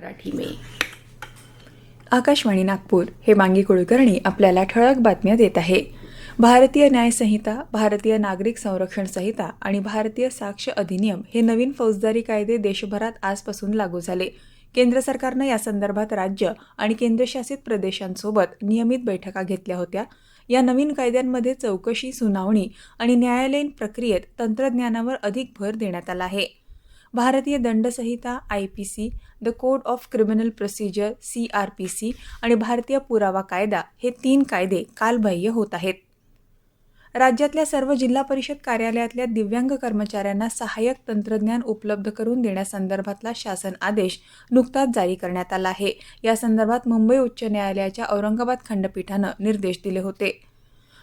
मराठी में आकाशवाणी नागपूर हे मांगी कुलकर्णी आपल्याला ठळक बातम्या देत आहे. भारतीय न्यायसंहिता भारतीय नागरिक संरक्षण संहिता आणि भारतीय साक्ष अधिनियम हे नवीन फौजदारी कायदे देशभरात आजपासून लागू झाले. केंद्र सरकारनं या संदर्भात राज्य आणि केंद्रशासित प्रदेशांसोबत नियमित बैठका घेतल्या होत्या. या नवीन कायद्यांमध्ये चौकशी सुनावणी आणि न्यायालयीन प्रक्रियेत तंत्रज्ञानावर अधिक भर देण्यात आला आहे. भारतीय दंडसंहिता I P C the code of criminal procedure C R P C आणि भारतीय पुरावा कायदा हे तीन कायदे कालबाह्य होत आहेत. राज्यातल्या सर्व जिल्हा परिषद कार्यालयातल्या दिव्यांग कर्मचाऱ्यांना सहाय्यक तंत्रज्ञान उपलब्ध करून देण्यासंदर्भातला शासन आदेश नुकताच जारी करण्यात आला आहे. या संदर्भात मुंबई उच्च न्यायालयाच्या औरंगाबाद खंडपीठानं निर्देश दिले होते.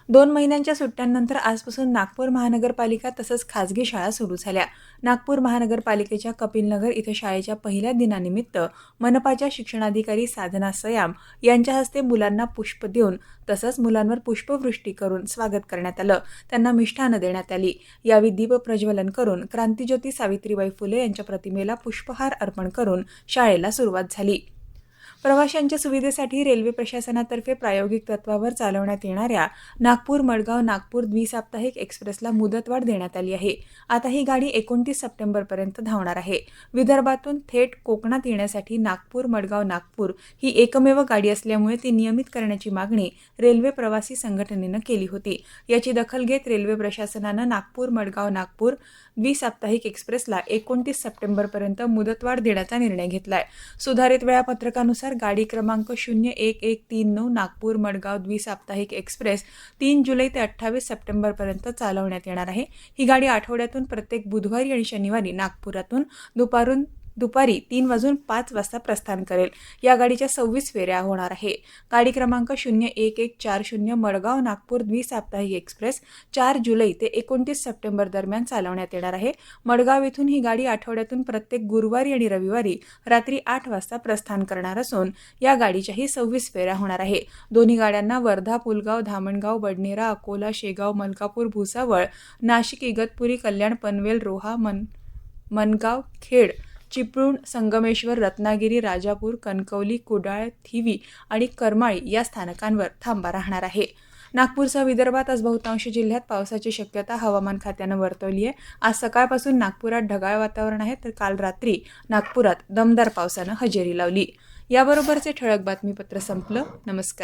दोन महिन्यांच्या सुट्ट्यांनंतर आजपासून नागपूर महानगरपालिका तसंच खासगी शाळा सुरू झाल्या. नागपूर महानगरपालिकेच्या कपिलनगर इथं शाळेच्या पहिल्या दिनानिमित्त मनपाच्या शिक्षणाधिकारी साधना सयाम यांच्या हस्ते मुलांना पुष्प देऊन तसंच मुलांवर पुष्पवृष्टी करून स्वागत करण्यात आलं. त्यांना मिष्ठानं देण्यात आली. यावेळी दीप प्रज्वलन करून क्रांतीज्योती सावित्रीबाई फुले यांच्या प्रतिमेला पुष्पहार अर्पण करून शाळेला सुरुवात झाली. प्रवाशांच्या सुविधेसाठी रेल्वे प्रशासनातर्फे प्रायोगिक तत्वावर चालवण्यात येणाऱ्या नागपूर मडगाव नागपूर द्विसाप्ताहिक एक्सप्रेसला मुदतवाढ देण्यात आली आहे. आता ही गाडी एकोणतीस सप्टेंबरपर्यंत धावणार आहे. विदर्भातून थेट कोकणात येण्यासाठी नागपूर मडगाव नागपूर ही एकमेव गाडी असल्यामुळे ती नियमित करण्याची मागणी रेल्वे प्रवासी संघटनेनं केली होती. याची दखल घेत रेल्वे प्रशासनानं नागपूर मडगाव नागपूर द्विसाप्ताहिक एक्सप्रेसला एकोणतीस सप्टेंबरपर्यंत मुदतवाढ देण्याचा निर्णय घेतलाय. सुधारित वेळापत्रकानुसार गाडी क्रमांक शून्य एक एक तीन नऊ नागपूर मडगाव द्विसाप्ताहिक एक्सप्रेस तीन जुलै ते अठ्ठावीस सप्टेंबरपर्यंत चालवण्यात येणार आहे. ही गाडी आठवड्यातून प्रत्येक बुधवारी आणि शनिवारी नागपुरातून दुपारून दुपारी तीन वाजून पाच वाजता प्रस्थान करेल. या गाडीच्या सव्वीस फेऱ्या होणार आहे. गाडी क्रमांक शून्य एक एक चार शून्य मडगाव नागपूर द्विसाप्ताहिक एक्सप्रेस चार जुलै ते एकोणतीस सप्टेंबर दरम्यान चालवण्यात येणार आहे. मडगाव येथून ही गाडी आठवड्यातून प्रत्येक गुरुवारी आणि रविवारी रात्री आठ वाजता प्रस्थान करणार असून या गाडीच्याही सव्वीस फेऱ्या होणार आहे. दोन्ही गाड्यांना वर्धा पुलगाव धामणगाव बडनेरा अकोला शेगाव मलकापूर भुसावळ नाशिक इगतपुरी कल्याण पनवेल रोहा मन मनगाव खेड चिपळूण संगमेश्वर रत्नागिरी राजापूर कणकवली कुडाळ थिवी आणि करमाळी या स्थानकांवर थांबा राहणार आहे. नागपूरसह विदर्भात आज बहुतांश जिल्ह्यात पावसाची शक्यता हवामान खात्यानं वर्तवली आहे आज सकाळपासून नागपुरात ढगाळ वातावरण आहे तर काल रात्री नागपुरात दमदार पावसानं हजेरी लावली. याबरोबरचे ठळक बातमीपत्र संपलं. नमस्कार.